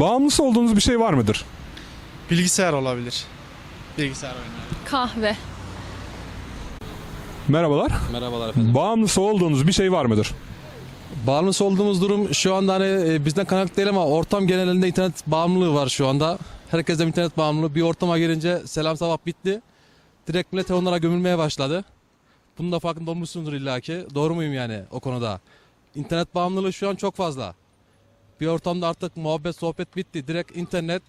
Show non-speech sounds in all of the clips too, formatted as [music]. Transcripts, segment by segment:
Bağımlısı olduğunuz bir şey var mıdır? Bilgisayar olabilir. Bilgisayar oyunları. Kahve. Merhabalar. Merhabalar efendim. Bağımlısı olduğunuz bir şey var mıdır? Bağımlısı olduğumuz durum şu anda hani e, bizden kaynaklı değil ama ortam genelinde internet bağımlılığı var şu anda. Herkes de internet bağımlılığı. Bir ortama girince selam sabah bitti. Direkt millet onlara gömülmeye başladı. Bunun da farkında olmuşsundur illaki. Doğru muyum yani o konuda? İnternet bağımlılığı şu an çok fazla. Bir ortamda artık muhabbet sohbet bitti. Direkt internet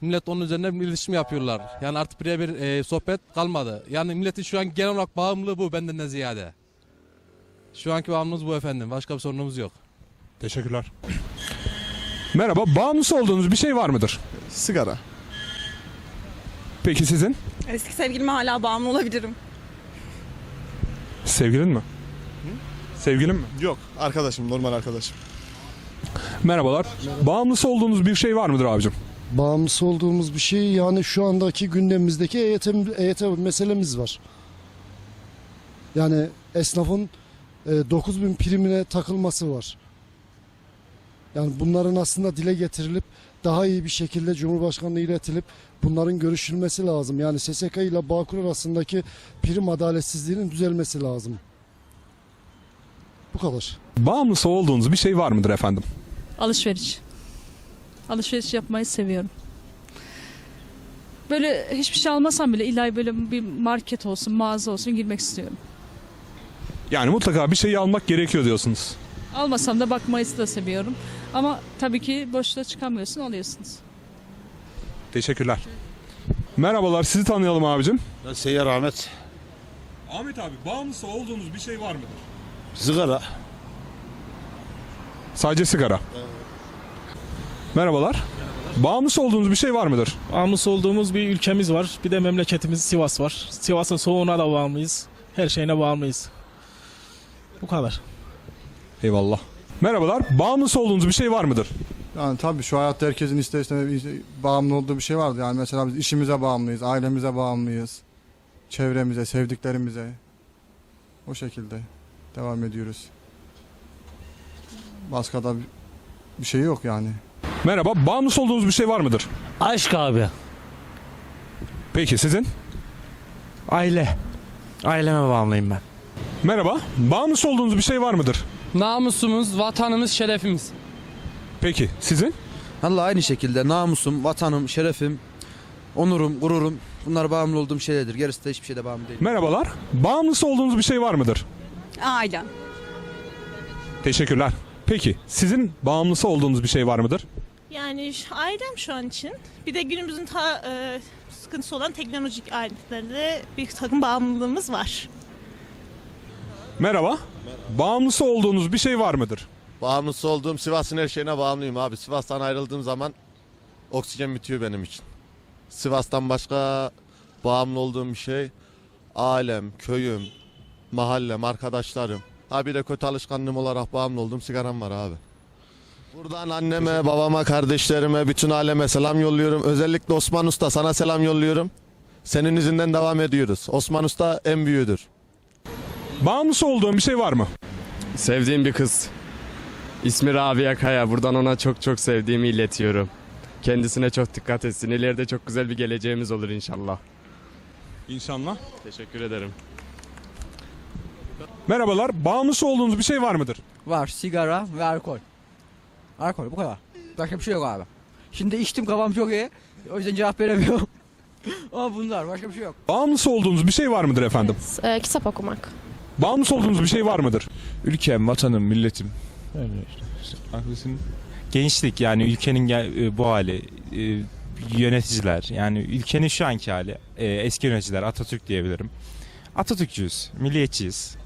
millet onun üzerine bir iletişim yapıyorlar. Yani artık birebir e, sohbet kalmadı. Yani milletin şu an genel olarak bağımlılığı bu benden de ziyade. Şu anki bağımlılığımız bu efendim. Başka bir sorunumuz yok. Teşekkürler. Merhaba. Bağımlısı olduğunuz bir şey var mıdır? Sigara. Peki sizin? Eski sevgilime hala bağımlı olabilirim. Sevgilin mi? Sevgilin mi? Yok. Arkadaşım. Normal arkadaşım. Merhabalar. Bağımlısı olduğunuz bir şey var mıdır abicim? bağımlısı olduğumuz bir şey yani şu andaki gündemimizdeki EYT, EYT meselemiz var. Yani esnafın e, 9000 primine takılması var. Yani bunların aslında dile getirilip daha iyi bir şekilde Cumhurbaşkanı'na iletilip bunların görüşülmesi lazım. Yani SSK ile Bağkur arasındaki prim adaletsizliğinin düzelmesi lazım. Bu kadar. Bağımlısı olduğunuz bir şey var mıdır efendim? Alışveriş. Alışveriş yapmayı seviyorum. Böyle hiçbir şey almasam bile illa böyle bir market olsun, mağaza olsun girmek istiyorum. Yani mutlaka bir şeyi almak gerekiyor diyorsunuz. Almasam da bakmayı da seviyorum. Ama tabii ki boşluğa çıkamıyorsun, alıyorsunuz. Teşekkürler. Merhabalar. Sizi tanıyalım abicim. Ben Seyyar Ahmet. Ahmet abi bağımlısı olduğunuz bir şey var mıdır? Sigara. Sadece sigara. Merhabalar. Bağımlısı olduğunuz bir şey var mıdır? Bağımlısı olduğumuz bir ülkemiz var. Bir de memleketimiz Sivas var. Sivas'ın soğuğuna da bağımlıyız. Her şeyine bağımlıyız. Bu kadar. Eyvallah. Merhabalar. Bağımlısı olduğunuz bir şey var mıdır? Yani tabii şu hayatta herkesin ister istemez bağımlı olduğu bir şey vardı. Yani mesela biz işimize bağımlıyız, ailemize bağımlıyız. Çevremize, sevdiklerimize. O şekilde devam ediyoruz. Başka da bir- şey yok yani. Merhaba. Bağımlısı olduğunuz bir şey var mıdır? Aşk abi. Peki sizin? Aile. Aileme bağımlıyım ben. Merhaba. Bağımlısı olduğunuz bir şey var mıdır? Namusumuz, vatanımız, şerefimiz. Peki sizin? Allah aynı şekilde namusum, vatanım, şerefim, onurum, gururum bunlar bağımlı olduğum şeylerdir. Gerisi de hiçbir şeyde bağımlı değil. Merhabalar. Bağımlısı olduğunuz bir şey var mıdır? Ailem. Teşekkürler. Peki sizin bağımlısı olduğunuz bir şey var mıdır? Yani ailem şu an için. Bir de günümüzün ta, e, sıkıntısı olan teknolojik aletlerde bir takım bağımlılığımız var. Merhaba. Bağımlısı olduğunuz bir şey var mıdır? Bağımlısı olduğum Sivas'ın her şeyine bağımlıyım abi. Sivas'tan ayrıldığım zaman oksijen bitiyor benim için. Sivas'tan başka bağımlı olduğum bir şey ailem, köyüm, mahallem, arkadaşlarım. Ha bir de kötü alışkanlığım olarak bağımlı olduğum sigaram var abi. Buradan anneme, babama, kardeşlerime, bütün aleme selam yolluyorum. Özellikle Osman Usta sana selam yolluyorum. Senin yüzünden devam ediyoruz. Osman Usta en büyüğüdür. Bağımlısı olduğun bir şey var mı? Sevdiğim bir kız. İsmi Rabia Kaya. Buradan ona çok çok sevdiğimi iletiyorum. Kendisine çok dikkat etsin. İleride çok güzel bir geleceğimiz olur inşallah. İnşallah. Teşekkür ederim. Merhabalar. Bağımlısı olduğunuz bir şey var mıdır? Var sigara ve alkol. Alkol bu kadar. Başka bir şey yok abi. Şimdi içtim kafam çok iyi. O yüzden cevap veremiyorum. [laughs] Ama bunlar başka bir şey yok. Bağımlısı olduğunuz bir şey var mıdır efendim? Ee, kitap okumak. Bağımlısı olduğunuz bir şey var mıdır? Ülkem, vatanım, milletim. İşte. Haklısın. Gençlik yani ülkenin gel- e, bu hali, e, yöneticiler yani ülkenin şu anki hali, e, eski yöneticiler Atatürk diyebilirim. Atatürkçüyüz, milliyetçiyiz.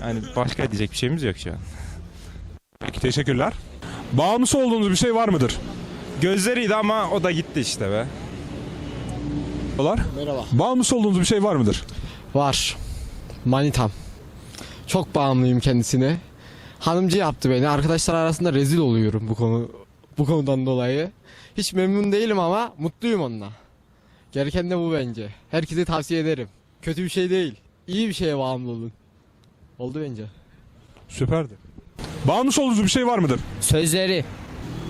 Yani başka diyecek bir şeyimiz yok şu an. Peki teşekkürler. Bağımlısı olduğunuz bir şey var mıdır? Gözleriydi ama o da gitti işte be. Merhaba. Bağımlısı olduğunuz bir şey var mıdır? Var. Manitam. Çok bağımlıyım kendisine. Hanımcı yaptı beni. Arkadaşlar arasında rezil oluyorum bu konu bu konudan dolayı. Hiç memnun değilim ama mutluyum onunla. Gereken de bu bence. Herkese tavsiye ederim. Kötü bir şey değil. İyi bir şeye bağımlı olun. Oldu bence. Süperdi. Bağımlısı olduğunuz bir şey var mıdır? Sözleri.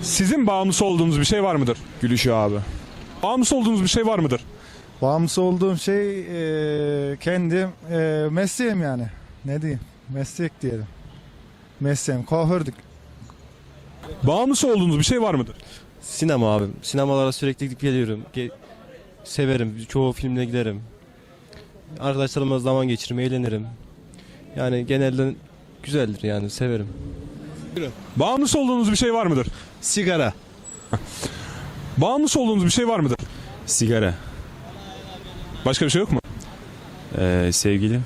Sizin bağımlısı olduğunuz bir şey var mıdır? Gülüşü abi. Bağımlısı olduğunuz bir şey var mıdır? Bağımlısı olduğum şey e, kendim e, mesleğim yani. Ne diyeyim? Meslek diyelim. Mesleğim kuafördük. Bağımlısı olduğunuz bir şey var mıdır? Sinema abi. Sinemalara sürekli gidip geliyorum. Ge- severim. Çoğu filmine giderim. Arkadaşlarımla zaman geçiririm, eğlenirim. Yani genelde güzeldir yani severim. Bağımlısı olduğunuz bir şey var mıdır? Sigara. Bağımlısı olduğunuz bir şey var mıdır? Sigara. Başka bir şey yok mu? Ee, sevgilim.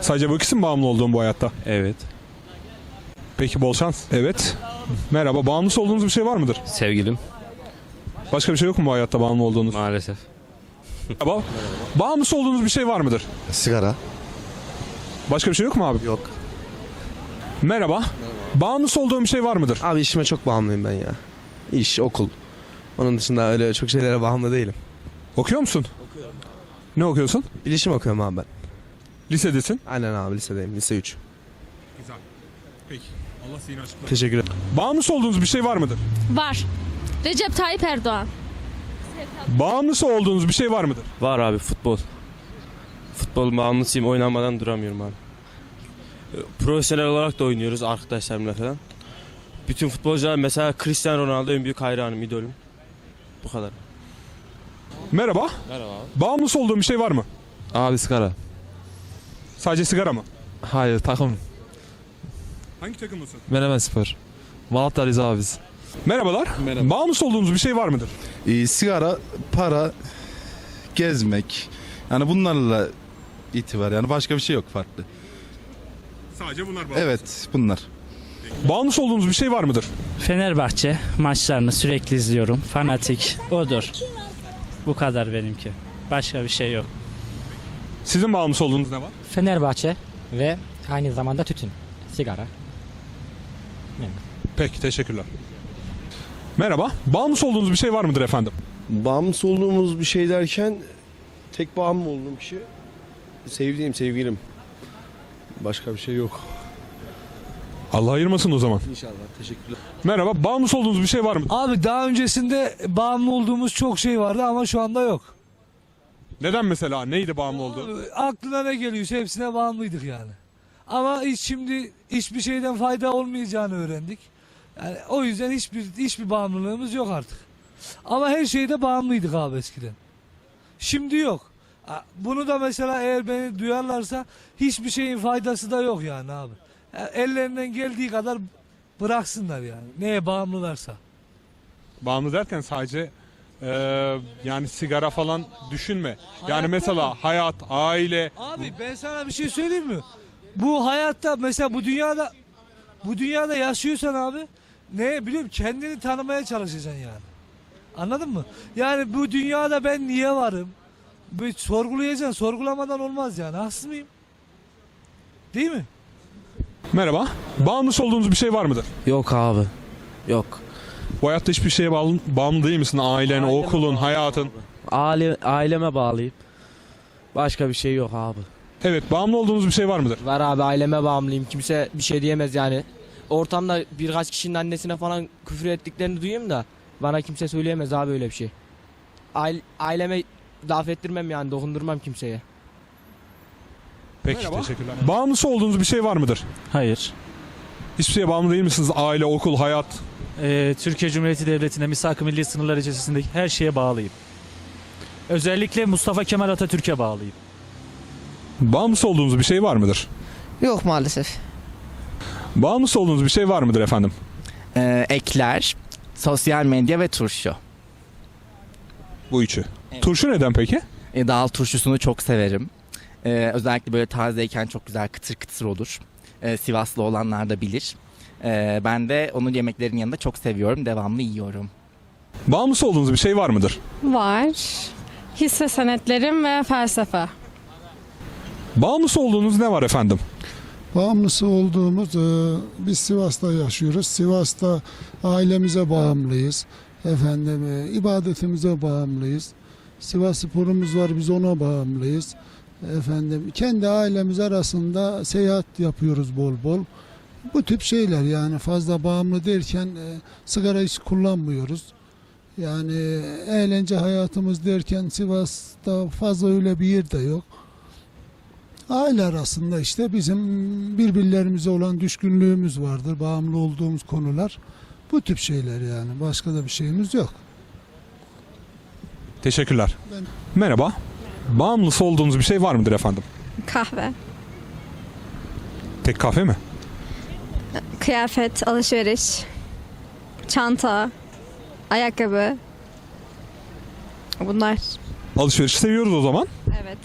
Sadece bu ikisi mi bağımlı olduğun bu hayatta? Evet. Peki bol şans. Evet. Merhaba. Bağımlısı olduğunuz bir şey var mıdır? Sevgilim. Başka bir şey yok mu bu hayatta bağımlı olduğunuz? Maalesef. Merhaba. Bağımlısı olduğunuz bir şey var mıdır? Sigara. Başka bir şey yok mu abi? Yok. Merhaba. Bağımlısı olduğum bir şey var mıdır? Abi işime çok bağımlıyım ben ya. İş, okul. Onun dışında öyle çok şeylere bağımlı değilim. Okuyor musun? Okuyorum. Ne okuyorsun? Bilişim okuyorum abi ben. Lisedesin. Aynen abi lisedeyim. Lise 3. Güzel. Peki. Allah seni açıklar. Teşekkür ederim. Bağımlısı olduğunuz bir şey var mıdır? Var. Recep Tayyip Erdoğan. Bağımlısı olduğunuz bir şey var mıdır? Var abi futbol. Futbol bağımlısıyım. Oynamadan duramıyorum abi. Ee, Profesyonel olarak da oynuyoruz arkadaşlarımla falan. Bütün futbolcular mesela Cristiano Ronaldo en büyük hayranım, idolüm. Bu kadar. Merhaba. Merhaba abi. Bağımlısı olduğum bir şey var mı? Abi sigara. Sadece sigara mı? Hayır takım. Hangi takımlısın? Menemen Spor. Malatyalıyız abi biz. Merhabalar. Merhaba. Bağımlısı olduğunuz bir şey var mıdır? Ee, sigara, para, gezmek. Yani bunlarla itibar yani başka bir şey yok farklı. Sadece bunlar Evet bunlar. Bağımlısı olduğunuz bir şey var mıdır? Fenerbahçe maçlarını sürekli izliyorum. Fanatik odur. Bu kadar benimki. Başka bir şey yok. Sizin bağımlısı olduğunuz ne var? Fenerbahçe ve aynı zamanda tütün, sigara. Peki teşekkürler. Merhaba. Bağımlısı olduğunuz bir şey var mıdır efendim? Bağımlısı olduğumuz bir şey derken tek bağımlı olduğum kişi sevdiğim sevgilim. Başka bir şey yok. Allah ayırmasın o zaman. İnşallah. Teşekkürler. Merhaba. Bağımlısı olduğunuz bir şey var mıdır? Abi daha öncesinde bağımlı olduğumuz çok şey vardı ama şu anda yok. Neden mesela? Neydi bağımlı olduğu? Aklına ne geliyorsa hepsine bağımlıydık yani. Ama hiç şimdi hiçbir şeyden fayda olmayacağını öğrendik. Yani o yüzden hiçbir hiçbir bağımlılığımız yok artık. Ama her şeyde bağımlıydık abi eskiden. Şimdi yok. Bunu da mesela eğer beni duyarlarsa hiçbir şeyin faydası da yok yani abi. Ya Ellerinden geldiği kadar bıraksınlar yani. Neye bağımlılarsa. Bağımlı derken sadece e, yani sigara falan düşünme. yani Hayatta mesela mı? hayat, aile. Abi ben sana bir şey söyleyeyim mi? Bu hayatta mesela bu dünyada bu dünyada yaşıyorsan abi ne biliyorum kendini tanımaya çalışacaksın yani. Anladın mı? Yani bu dünyada ben niye varım? Bir sorgulayacaksın. Sorgulamadan olmaz yani. Haksız mıyım? Değil mi? Merhaba. Bağımlısı olduğunuz bir şey var mıdır? Yok abi. Yok. Bu hayatta hiçbir şeye bağlı, bağımlı değil misin? Ailen, Aileme okulun, bağlı hayatın. Aile, aileme bağlıyım. Başka bir şey yok abi. Evet, bağımlı olduğunuz bir şey var mıdır? Var abi aileme bağımlıyım. Kimse bir şey diyemez yani. Ortamda birkaç kişinin annesine falan küfür ettiklerini duyayım da bana kimse söyleyemez abi öyle bir şey. Aile, aileme laf ettirmem yani dokundurmam kimseye. Peki, Merhaba. teşekkürler. Bağımlısı olduğunuz bir şey var mıdır? Hayır. Hiçbir şeye bağımlı değil misiniz? Aile, okul, hayat. Ee, Türkiye Cumhuriyeti Devleti'nde misak-ı milli sınırlar içerisindeki her şeye bağlıyım. Özellikle Mustafa Kemal Atatürk'e bağlıyım. Bağımlısı olduğunuz bir şey var mıdır? Yok maalesef. Bağımlısı olduğunuz bir şey var mıdır efendim? Ee, ekler, sosyal medya ve turşu. Bu üçü. Turşu neden peki? E, dağıl turşusunu çok severim. Ee, özellikle böyle tazeyken çok güzel kıtır kıtır olur. Ee, Sivaslı olanlar da bilir. Ee, ben de onun yemeklerin yanında çok seviyorum. Devamlı yiyorum. Bağımlısı olduğunuz bir şey var mıdır? Var. Hisse senetlerim ve felsefe. Bağımlısı olduğunuz ne var efendim? Bağımlısı olduğumuz e, biz Sivas'ta yaşıyoruz. Sivas'ta ailemize bağımlıyız. Efendim e, ibadetimize bağımlıyız. Sivas sporumuz var biz ona bağımlıyız. Efendim kendi ailemiz arasında seyahat yapıyoruz bol bol. Bu tip şeyler yani fazla bağımlı derken e, sigara hiç kullanmıyoruz. Yani eğlence hayatımız derken Sivas'ta fazla öyle bir yer de yok. Aile arasında işte bizim birbirlerimize olan düşkünlüğümüz vardır. Bağımlı olduğumuz konular. Bu tip şeyler yani. Başka da bir şeyimiz yok. Teşekkürler. Merhaba. Bağımlısı olduğunuz bir şey var mıdır efendim? Kahve, Tek kahve mi? kıyafet, alışveriş, çanta, ayakkabı. Bunlar. Alışverişi seviyoruz o zaman. Evet.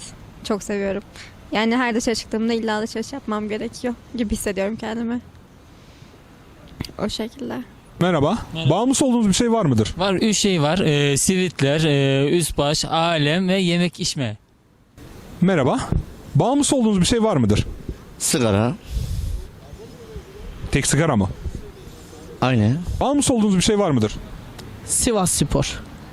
Çok seviyorum. Yani her dışarı çıktığımda illa alışveriş yapmam gerekiyor gibi hissediyorum kendimi. O şekilde. Merhaba. Bağımlısı olduğunuz bir şey var mıdır? Var üç şey var. Ee, sivitler, e, üst baş, alem ve yemek içme. Merhaba. Bağımlısı olduğunuz bir şey var mıdır? Sigara. Tek sigara mı? Aynen. Bağımlısı olduğunuz bir şey var mıdır? Sivas Spor.